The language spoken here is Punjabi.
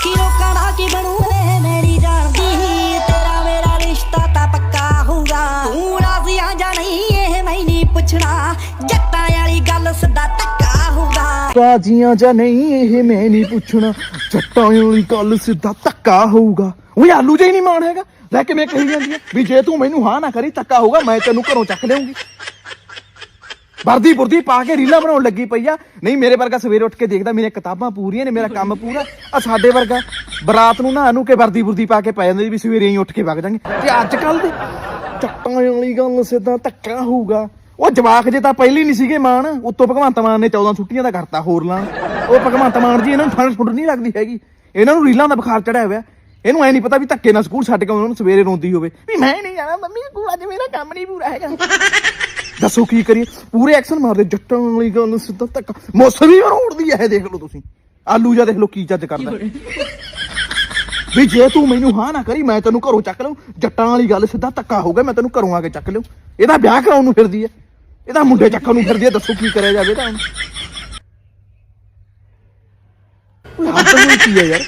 ਬਾਕੀ ਲੋਕਾਂ ਦਾ ਕੀ ਬਣੂ ਵੇ ਮੇਰੀ ਜਾਣਦੀ ਤੇਰਾ ਮੇਰਾ ਰਿਸ਼ਤਾ ਤਾਂ ਪੱਕਾ ਹੋਊਗਾ। ਤੂੰ ਰਾਜ਼ੀ ਆ ਜਾਂ ਨਹੀਂ, ਇਹ ਮੈਂ ਨਹੀਂ ਪੁੱਛਣਾ। ਜੱਟਾਂ ਵਾਲੀ ਗੱਲ ਸਿੱਧਾ ਧੱਕਾ ਹੋਊਗਾ। ਬਾਜੀਆਂ ਜਾਂ ਨਹੀਂ, ਇਹ ਮੈਂ ਨਹੀਂ ਪੁੱਛਣਾ। ਜੱਟਾਂ ਵਾਲੀ ਗੱਲ ਸਿੱਧਾ ਧੱਕਾ ਹੋਊਗਾ। ਓਏ, ਆਲੂ ਜਿਹਾ ਹੀ ਨਹੀਂ ਮਾਣ ਹੈਗਾ? ਲੈ ਕੇ ਮੈਂ ਕਹੀ ਜਾਂਦੀ ਆ ਵੀ ਜੇ ਤੂੰ ਮੈਨੂੰ ਹਾਂ ਨਾ ਕਰੀ, ਧੱਕਾ ਹੋਊਗਾ, ਮੈਂ ਤੈਨੂੰ ਘਰੋਂ ਚੱਕ ਲਿਆਉਂਗੀ ਵਰਦੀ ਬੁਰਦੀ ਪਾ ਕੇ ਰੀਲਾਂ ਬਣਾਉਣ ਲੱਗੀ ਪਈ ਆ। ਨਹੀਂ, ਮੇਰੇ ਵਰਗਾ ਸਵੇਰੇ ਉੱਠ ਕੇ ਦੇਖਦਾ, ਮੇਰੀਆਂ ਕਿਤਾਬਾਂ ਪੂਰੀਆਂ ਨੇ, ਮੇਰਾ ਕੰਮ ਪੂਰਾ। ਆ ਸਾਡੇ ਵਰਗਾ। ਬਰਾਤ ਨੂੰ ਨਾ ਨੂੰ ਕੇ ਵਰਦੀ ਬੁਰਦੀ ਪਾ ਕੇ ਪੈ ਜਾਂਦੇ ਵੀ ਸਵੇਰੇ ਹੀ ਉੱਠ ਕੇ ਵਗ ਜਾਾਂਗੇ। ਤੇ ਅੱਜ ਕੱਲ ਦੇ ਜੱਟਾਂ ਵਾਲੀ ਗੱਲ ਸਿੱਧਾ ਧੱਕਾ ਹੋਊਗਾ। ਉਹ ਜਵਾਕ ਜੇ ਤਾਂ ਪਹਿਲੀ ਨਹੀਂ ਸੀਗੇ ਮਾਨ ਉੱਤੋਂ ਭਗਵੰਤ ਮਾਨ ਨੇ 14 ਛੁੱਟੀਆਂ ਦਾ ਕਰਤਾ ਹੋਰ ਲਾਂ। ਉਹ ਭਗਵੰਤ ਮਾਨ ਜੀ ਇਹਨਾਂ ਨੂੰ ਠੰਡ ਠੁੰਡ ਨਹੀਂ ਲੱਗਦੀ ਹੈਗੀ। ਇਹਨਾਂ ਨੂੰ ਰੀਲਾਂ ਦਾ ਬੁਖਾਰ ਚੜਿਆ ਹੋਇਆ। ਇਹਨੂੰ ਐ ਨਹੀਂ ਪਤਾ ਵੀ ਧੱਕੇ ਨਾਲ ਸਕੂਲ ਛੱਡ ਕੇ ਉਹਨਾਂ ਨੂੰ ਸਵੇਰੇ ਰੋਂਦੀ ਹੋਵੇ। ਵੀ ਮੈਂ ਨਹੀਂ ਜਾਣਾ, ਮੰਮੀ, ਸਕੂਲ ਅੱਜ ਮੇਰਾ ਕੰਮ ਨਹੀਂ ਪੂਰਾ ਹੈਗਾ। ਦੱਸੋ ਕੀ ਕਰੀਏ? ਪੂਰੇ ਐਕਸ਼ਨ ਮਾਰਦੇ ਜੱਟਾਂ ਵਾਲੀ ਗੱਲ ਸਿੱਧਾ ਧੱਕਾ ਮੌਸਮੀ ਹੈ ਇਹ ਦੇਖ ਲਓ ਤੁਸੀਂ। ਆਲੂ ਜਾਂ ਦੇਖ ਲਓ ਕੀ ਚੱਜ ਕਰਦਾ। ਵੀ ਜੇ ਤੂੰ ਮੈਨੂੰ ਹਾਂ ਨਾ ਕਰੀ ਮੈਂ ਤੈਨੂੰ ਘਰੋਂ ਚੱਕ ਲਊ। ਜੱਟਾਂ ਵਾਲੀ ਗੱਲ ਸਿੱਧਾ ਧੱਕਾ ਹੋਊਗਾ ਮੈਂ ਤੈਨੂੰ ਘਰੋਂ ਆ ਕੇ ਚੱਕ ਲਿਓ ਇਹਦਾ ਵਿਆਹ ਕਰਾਉਣ ਨੂੰ ਫਿਰਦੀ ਹੈ ਇਹਦਾ ਮੁੰਡੇ ਚੱਕਣ ਨੂੰ ਫਿਰਦੀ ਹੈ ਦੱਸੋ ਕੀ ਕਰਿਆ ਜਾਵੇ ਤਾਂ ਕੀ ਹੈ ਯਾਰ?